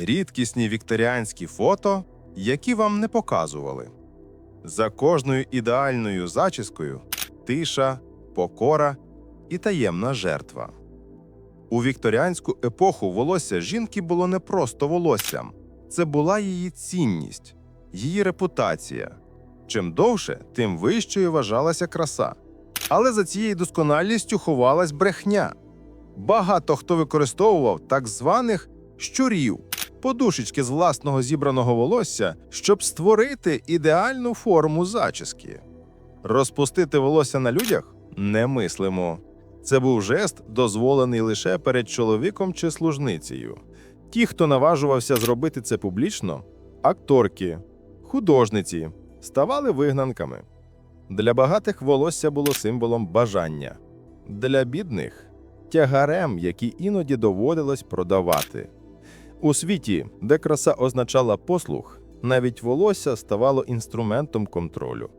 рідкісні вікторіанські фото, які вам не показували. За кожною ідеальною зачіскою тиша, покора і таємна жертва. У вікторіанську епоху волосся жінки було не просто волоссям, це була її цінність, її репутація. Чим довше, тим вищою вважалася краса. Але за цією досконалістю ховалась брехня. Багато хто використовував так званих щурів, подушечки з власного зібраного волосся, щоб створити ідеальну форму зачіски. Розпустити волосся на людях немислимо. Це був жест, дозволений лише перед чоловіком чи служницею. Ті, хто наважувався зробити це публічно, акторки, художниці, ставали вигнанками. Для багатих волосся було символом бажання, для бідних тягарем, який іноді доводилось продавати. У світі, де краса означала послуг, навіть волосся ставало інструментом контролю.